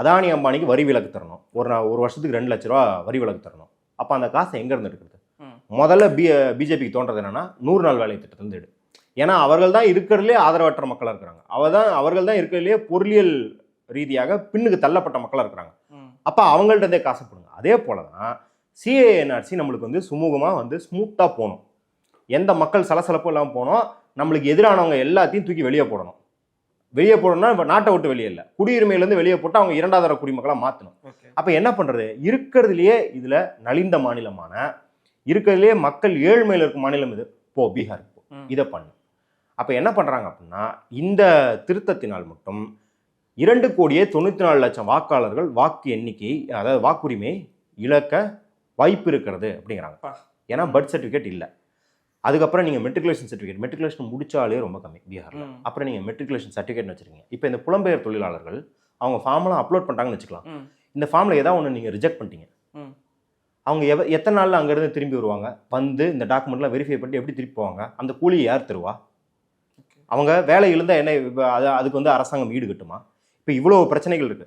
அதானி அம்பானிக்கு வரி விலக்கு தரணும். ஒரு ஒரு வருஷத்துக்கு ரெண்டு லட்ச ரூபா வரி விலக்கு தரணும். அப்போ அந்த காசை எங்கேருந்து எடுக்கிறது. முதல்ல பி பிஜேபிக்கு தோன்றது என்னன்னா நூறு நாள் வேலை திட்டத்திலிருந்து எடு. ஏன்னா அவர்கள் தான் இருக்கிறதுலே ஆதரவற்ற மக்களாக இருக்கிறாங்க. அவ தான் அவர்கள் தான் இருக்கிறதுலே பொருளியல் ரீதியாக பின்னுக்கு தள்ளப்பட்ட மக்களாக இருக்கிறாங்க. அப்போ அவங்கள்ட்ட இருந்தே காசு போடுங்க. அதே போல தான் சிஏஎன்ஆர்சி நம்மளுக்கு வந்து சுமூகமாக வந்து ஸ்மூத்தாக போகணும். எந்த மக்கள் சலசலப்பும் இல்லாமல் போனோம் நம்மளுக்கு எதிரானவங்க எல்லாத்தையும் தூக்கி வெளியே போடணும். வெளியே போடணும்னா இப்போ நாட்டை விட்டு வெளியே இல்லை. குடியுரிமையிலேருந்து வெளியே போட்டு அவங்க இரண்டாவது தர குடிமக்களாக மாற்றணும் அப்போ என்ன பண்ணுறது இருக்கிறதுலையே இதில் நலிந்த மாநிலமான இருக்கிறதுலையே மக்கள் ஏழ்மையில் இருக்கும் மாநிலம் இது. போ பீகார் போ. இதை பண்ணு. அப்போ என்ன பண்ணுறாங்க அப்படின்னா இந்த திருத்தத்தினால் மட்டும் இரண்டு கோடியே தொண்ணூற்றி நாலு லட்சம் வாக்காளர்கள் வாக்கு எண்ணிக்கை அதாவது வாக்குரிமை இழக்க வாய்ப்பு இருக்கிறது அப்படிங்கிறாங்க. அப்பா. ஏன்னா பர்த் சர்டிஃபிகேட் இல்லை. அதுக்கப்புறம் நீங்கள் மெட்ரிகுலேஷன் சர்டிஃபிகேட் மெட்ரிகுலேஷன் முடிச்சாலே ரொம்ப கம்மி பீகாரில். அப்புறம் நீங்கள் மெட்ரிகுலேஷன் சர்டிஃபிகேட் வச்சுருக்கீங்க. இப்போ இந்த புலம்பெயர் தொழிலாளர்கள் அவங்க ஃபார்ம்லாம் அப்லோட் பண்ணுறாங்கன்னு வச்சுக்கலாம். இந்த ஃபார்மில் ஏதாவது ஒன்று நீங்கள் ரிஜெக்ட் பண்ணிட்டீங்க. அவங்க எவ எத்தனை நாளில் அங்கேருந்து திரும்பி வருவாங்க? வந்து இந்த டாக்குமெண்ட்லாம் வெரிஃபை பண்ணி எப்படி திருப்பி போவாங்க? அந்த கூலியை யார் தருவா. அவங்க வேலை இருந்தால் என்ன இப்ப அது அதுக்கு வந்து அரசாங்கம் ஈடு கட்டுமா இப்போ இவ்வளோ பிரச்சனைகள் இருக்குது